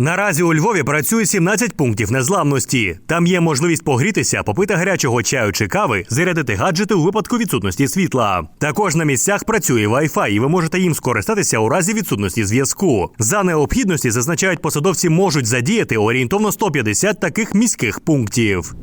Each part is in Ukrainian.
Наразі у Львові працює 17 пунктів незламності. Там є можливість погрітися, попити гарячого чаю чи кави, зарядити гаджети у випадку відсутності світла. Також на місцях працює Wi-Fi, і ви можете їм скористатися у разі відсутності зв'язку. За необхідності зазначають посадовці можуть задіяти орієнтовно 150 таких міських пунктів.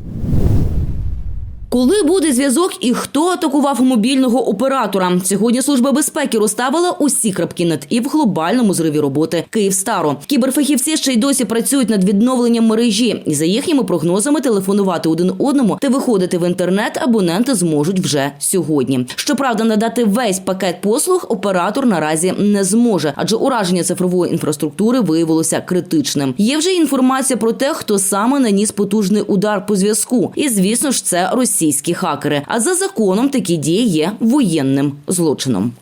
Коли буде зв'язок і хто атакував мобільного оператора? Сьогодні служба безпеки розставила усі крапки над і в глобальному зриві роботи Київстару. Кіберфахівці ще й досі працюють над відновленням мережі, і за їхніми прогнозами телефонувати один одному та виходити в інтернет абоненти зможуть вже сьогодні. Щоправда, надати весь пакет послуг оператор наразі не зможе, адже ураження цифрової інфраструктури виявилося критичним. Є вже інформація про те, хто саме наніс потужний удар по зв'язку, і звісно ж, це російські хакери. А за законом такі дії є воєнним злочином.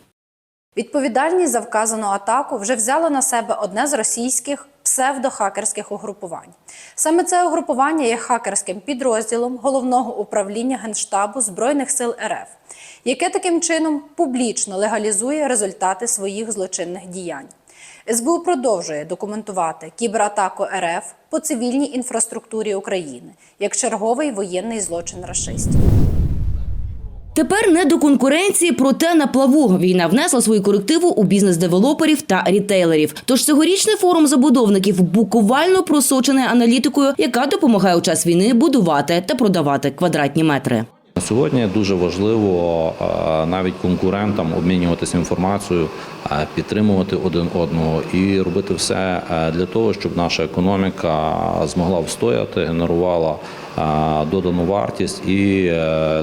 Відповідальність за вказану атаку вже взяло на себе одне з російських псевдохакерських угрупувань. Саме це угрупування є хакерським підрозділом головного управління Генштабу Збройних сил РФ, яке таким чином публічно легалізує результати своїх злочинних діянь. СБУ продовжує документувати кібератаку РФ по цивільній інфраструктурі України як черговий воєнний злочин рашистів. Тепер не до конкуренції, проте на плаву війна внесла свої корективи у бізнес девелоперів та рітейлерів. Тож цьогорічний форум забудовників буквально просочений аналітикою, яка допомагає у час війни будувати та продавати квадратні метри. Сьогодні дуже важливо е, навіть конкурентам обмінюватися інформацією, е, підтримувати один одного і робити все е, для того, щоб наша економіка змогла встояти, генерувала додану вартість, і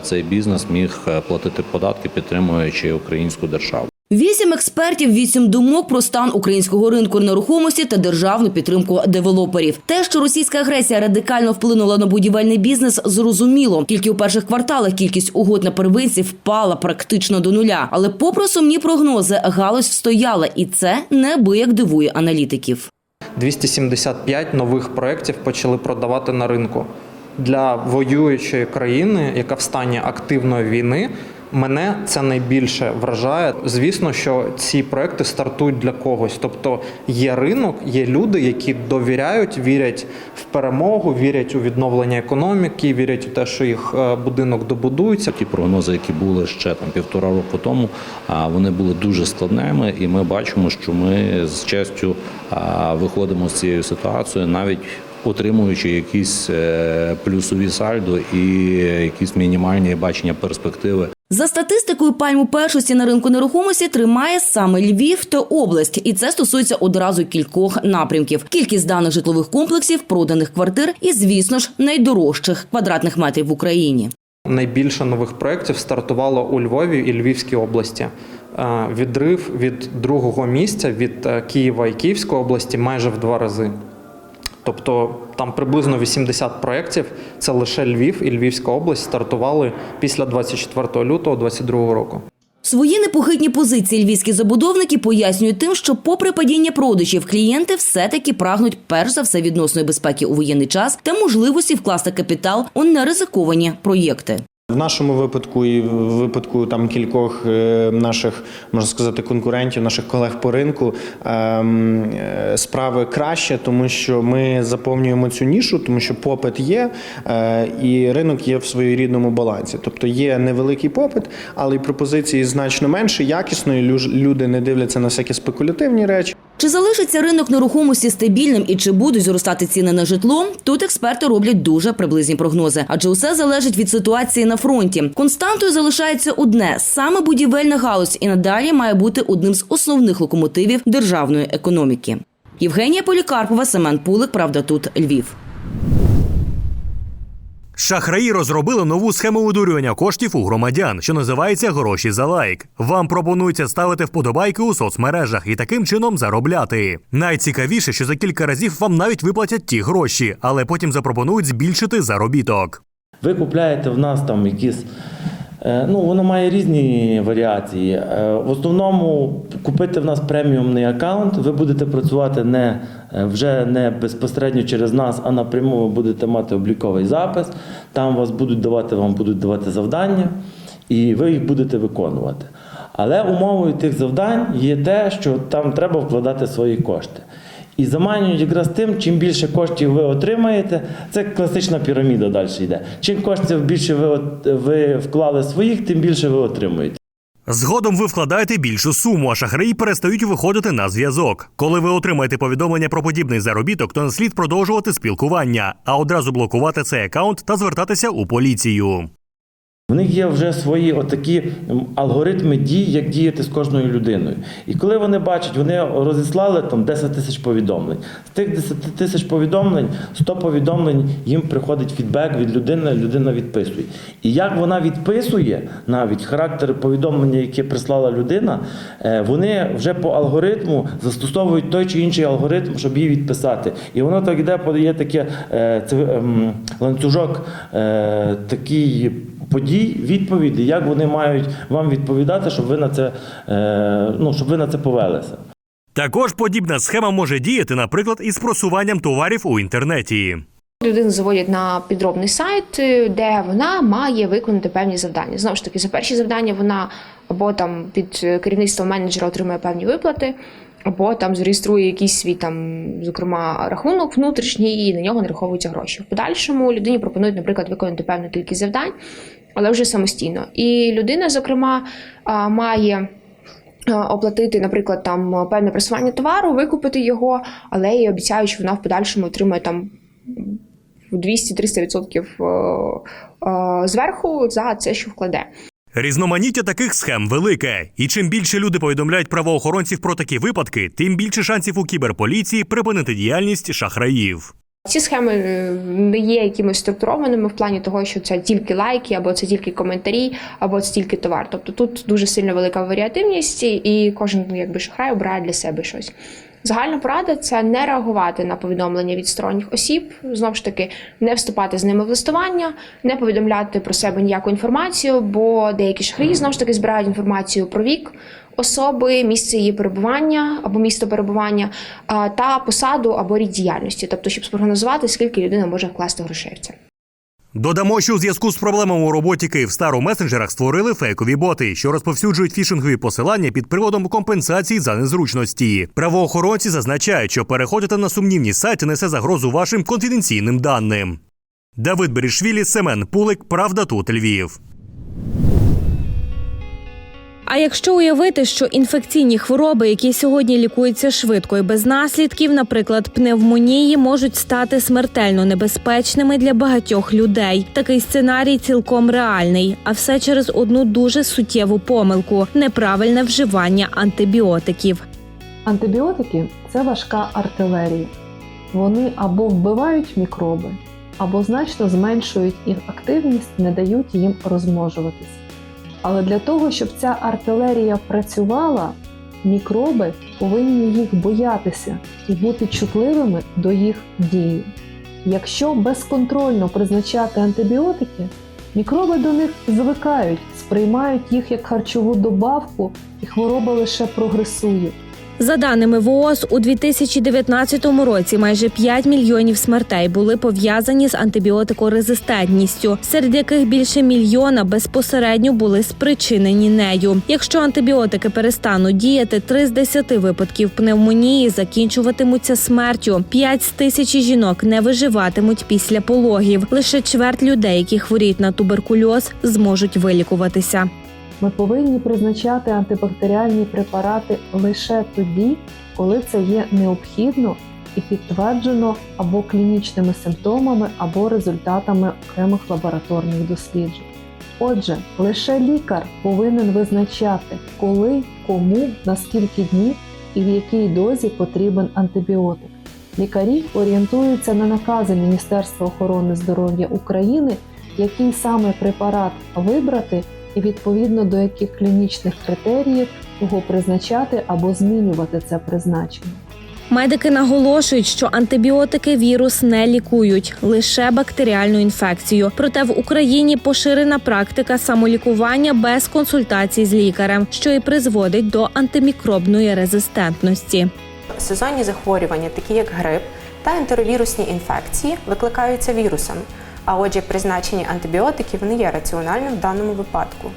цей бізнес міг платити податки, підтримуючи українську державу. Вісім експертів, вісім думок про стан українського ринку нерухомості та державну підтримку девелоперів. Те, що російська агресія радикально вплинула на будівельний бізнес, зрозуміло. Тільки у перших кварталах кількість угод на первинці впала практично до нуля. Але, попри сумні прогнози, галузь встояла, і це неабияк дивує аналітиків. 275 нових проєктів почали продавати на ринку. Для воюючої країни, яка в стані активної війни, мене це найбільше вражає. Звісно, що ці проекти стартують для когось. Тобто є ринок, є люди, які довіряють, вірять в перемогу, вірять у відновлення економіки, вірять у те, що їх е, будинок добудується. Ті прогнози, які були ще там півтора року тому, вони були дуже складними, і ми бачимо, що ми з честю виходимо з цієї ситуації, навіть отримуючи якісь е, плюсові сальдо і якісь мінімальні бачення перспективи. За статистикою пальму першості на ринку нерухомості тримає саме Львів та область, і це стосується одразу кількох напрямків: кількість даних житлових комплексів, проданих квартир і, звісно ж, найдорожчих квадратних метрів в Україні. Найбільше нових проєктів стартувало у Львові і Львівській області. Е, Відрив від другого місця від е, Києва і Київської області майже в два рази. Тобто там приблизно 80 проєктів. Це лише Львів і Львівська область стартували після 24 лютого 2022 року. Свої непохитні позиції львівські забудовники пояснюють тим, що, попри падіння продажів, клієнти все-таки прагнуть перш за все відносної безпеки у воєнний час та можливості вкласти капітал у неризиковані проєкти. В нашому випадку і в випадку там кількох е, наших можна сказати конкурентів, наших колег по ринку ем, е, справи краще, тому що ми заповнюємо цю нішу, тому що попит є, е, і ринок є в своєрідному балансі. Тобто є невеликий попит, але й пропозиції значно менше, якісної. Люди не дивляться на всякі спекулятивні речі. Чи залишиться ринок нерухомості стабільним і чи будуть зростати ціни на житло? Тут експерти роблять дуже приблизні прогнози, адже усе залежить від ситуації на фронті. Константою залишається одне саме будівельна галузь, і надалі має бути одним з основних локомотивів державної економіки. Євгенія Полікарпова, Семен Пулик. Правда, тут Львів. Шахраї розробили нову схему видурювання коштів у громадян, що називається гроші за лайк. Вам пропонується ставити вподобайки у соцмережах і таким чином заробляти. Найцікавіше, що за кілька разів вам навіть виплатять ті гроші, але потім запропонують збільшити заробіток. Ви купляєте в нас там якісь. Е, Ну, воно має різні варіації. Е, В основному купити в нас преміумний аккаунт, ви будете працювати не е, вже не безпосередньо через нас, а напряму ви будете мати обліковий запис. Там вас будуть давати, вам будуть давати завдання, і ви їх будете виконувати. Але умовою тих завдань є те, що там треба вкладати свої кошти. І заманюють якраз тим, чим більше коштів ви отримаєте, це класична піраміда далі йде. Чим коштів більше ви, ви вклали своїх, тим більше ви отримуєте. Згодом ви вкладаєте більшу суму, а шахраї перестають виходити на зв'язок. Коли ви отримаєте повідомлення про подібний заробіток, то не слід продовжувати спілкування, а одразу блокувати цей акаунт та звертатися у поліцію. В них є вже свої отакі алгоритми дій, як діяти з кожною людиною. І коли вони бачать, вони розіслали там 10 тисяч повідомлень. З тих 10 тисяч повідомлень, 100 повідомлень їм приходить фідбек від людини, людина відписує. І як вона відписує, навіть характер повідомлення, яке прислала людина, е, вони вже по алгоритму застосовують той чи інший алгоритм, щоб її відписати. І воно так іде, подає таке е, ем, ланцюжок е, такий подій, відповіді, як вони мають вам відповідати, щоб ви на це, е, ну, щоб ви на це повелися. Також подібна схема може діяти, наприклад, із просуванням товарів у інтернеті. Людину заводять на підробний сайт, е, де вона має виконати певні завдання. Знову ж таки, за перші завдання вона або там під е, керівництвом менеджера отримує певні виплати, або там зареєструє якийсь свій там, зокрема, рахунок внутрішній, і на нього нараховуються гроші. В подальшому людині пропонують, наприклад, виконати певну кількість завдань, але вже самостійно. І людина, зокрема, має. Оплатити, наприклад, там певне просування товару, викупити його, але й обіцяють, що вона в подальшому отримує там в 200-300% е, е, зверху за це, що вкладе. Різноманіття таких схем велике, і чим більше люди повідомляють правоохоронців про такі випадки, тим більше шансів у кіберполіції припинити діяльність шахраїв. Ці схеми не є якимось структурованими в плані того, що це тільки лайки, або це тільки коментарі, або це тільки товар. Тобто тут дуже сильно велика варіативність, і кожен якби шахрай обирає для себе щось. Загальна порада це не реагувати на повідомлення від сторонніх осіб, знову ж таки, не вступати з ними в листування, не повідомляти про себе ніяку інформацію, бо деякі шахраї знову ж таки збирають інформацію про вік особи, місце її перебування або місто перебування та посаду або рід діяльності, тобто, щоб спрогнозувати, скільки людина може вкласти грошей в це. Додамо, що у зв'язку з проблемами у роботі Київстар у месенджерах створили фейкові боти, що розповсюджують фішингові посилання під приводом компенсації за незручності. Правоохоронці зазначають, що переходити на сумнівні сайти несе загрозу вашим конфіденційним даним. Давид Берішвілі, Семен Пулик, Правда тут Львів. А якщо уявити, що інфекційні хвороби, які сьогодні лікуються швидко і без наслідків, наприклад, пневмонії, можуть стати смертельно небезпечними для багатьох людей. Такий сценарій цілком реальний, а все через одну дуже суттєву помилку неправильне вживання антибіотиків. Антибіотики це важка артилерія. Вони або вбивають мікроби, або значно зменшують їх активність, не дають їм розмножуватись. Але для того, щоб ця артилерія працювала, мікроби повинні їх боятися і бути чутливими до їх дії. Якщо безконтрольно призначати антибіотики, мікроби до них звикають, сприймають їх як харчову добавку, і хвороба лише прогресує. За даними ВООЗ, у 2019 році майже 5 мільйонів смертей були пов'язані з антибіотикорезистентністю, серед яких більше мільйона безпосередньо були спричинені нею. Якщо антибіотики перестануть діяти, 3 з 10 випадків пневмонії закінчуватимуться смертю. 5 з тисячі жінок не виживатимуть після пологів. Лише чверть людей, які хворіють на туберкульоз, зможуть вилікуватися. Ми повинні призначати антибактеріальні препарати лише тоді, коли це є необхідно і підтверджено або клінічними симптомами, або результатами окремих лабораторних досліджень. Отже, лише лікар повинен визначати, коли, кому, на скільки днів і в якій дозі потрібен антибіотик. Лікарі орієнтуються на накази Міністерства охорони здоров'я України, який саме препарат вибрати і відповідно до яких клінічних критеріїв його призначати або змінювати це призначення. Медики наголошують, що антибіотики вірус не лікують, лише бактеріальну інфекцію. Проте в Україні поширена практика самолікування без консультацій з лікарем, що і призводить до антимікробної резистентності. Сезонні захворювання, такі як грип та ентеровірусні інфекції, викликаються вірусом. А отже, призначення антибіотиків не є раціональним в даному випадку,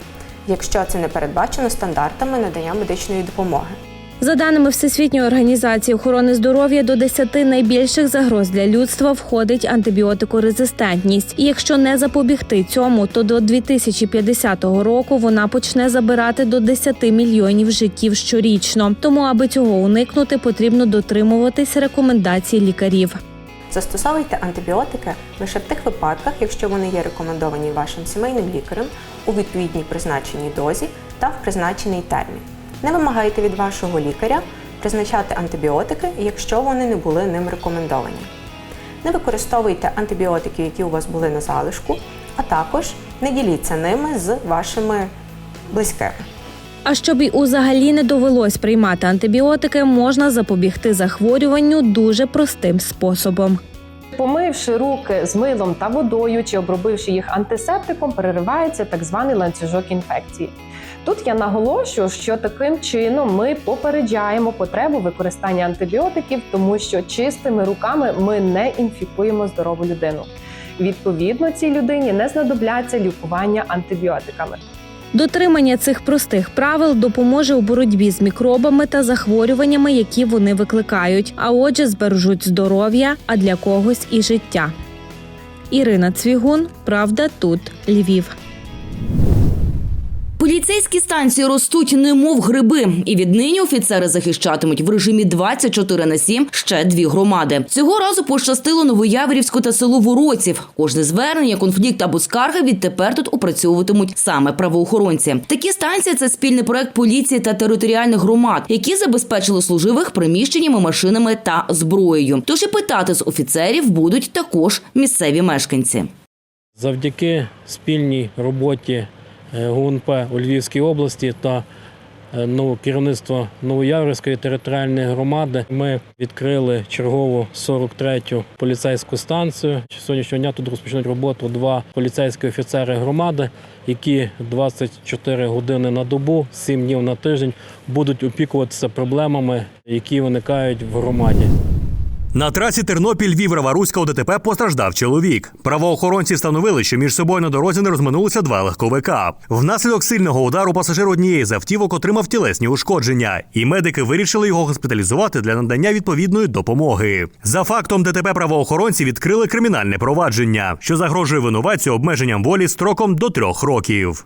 якщо це не передбачено стандартами надання медичної допомоги. За даними Всесвітньої організації охорони здоров'я, до 10 найбільших загроз для людства входить антибіотикорезистентність. І якщо не запобігти цьому, то до 2050 року вона почне забирати до 10 мільйонів життів щорічно. Тому, аби цього уникнути, потрібно дотримуватись рекомендацій лікарів. Застосовуйте антибіотики лише в тих випадках, якщо вони є рекомендовані вашим сімейним лікарем у відповідній призначеній дозі та в призначений термін. Не вимагайте від вашого лікаря призначати антибіотики, якщо вони не були ним рекомендовані. Не використовуйте антибіотики, які у вас були на залишку, а також не діліться ними з вашими близькими. А щоб і узагалі не довелось приймати антибіотики, можна запобігти захворюванню дуже простим способом. Помивши руки з милом та водою чи обробивши їх антисептиком, переривається так званий ланцюжок інфекції. Тут я наголошую, що таким чином ми попереджаємо потребу використання антибіотиків, тому що чистими руками ми не інфікуємо здорову людину. Відповідно, цій людині не знадобляться лікування антибіотиками. Дотримання цих простих правил допоможе у боротьбі з мікробами та захворюваннями, які вони викликають, а отже, збережуть здоров'я, а для когось і життя. Ірина Цвігун, Правда, тут Львів. Поліцейські станції ростуть немов гриби, і віднині офіцери захищатимуть в режимі 24 на 7 ще дві громади. Цього разу пощастило Новояворівську та село Вороців. Кожне звернення, конфлікт або скарги відтепер тут опрацьовуватимуть саме правоохоронці. Такі станції це спільний проект поліції та територіальних громад, які забезпечили служивих приміщеннями, машинами та зброєю. Тож і питати з офіцерів будуть також місцеві мешканці. Завдяки спільній роботі ГУНП у Львівській області та е, ну, керівництва Новояврської територіальної громади ми відкрили чергову 43-ю поліцейську станцію. Сьогоднішнього дня тут розпочнуть роботу два поліцейські офіцери громади, які 24 години на добу, 7 днів на тиждень будуть опікуватися проблемами, які виникають в громаді. На трасі Тернопіль Львів Раваруська у ДТП постраждав чоловік. Правоохоронці встановили, що між собою на дорозі не розминулися два легковика. Внаслідок сильного удару пасажир однієї з автівок отримав тілесні ушкодження, і медики вирішили його госпіталізувати для надання відповідної допомоги. За фактом ДТП правоохоронці відкрили кримінальне провадження, що загрожує винуватцю обмеженням волі строком до трьох років.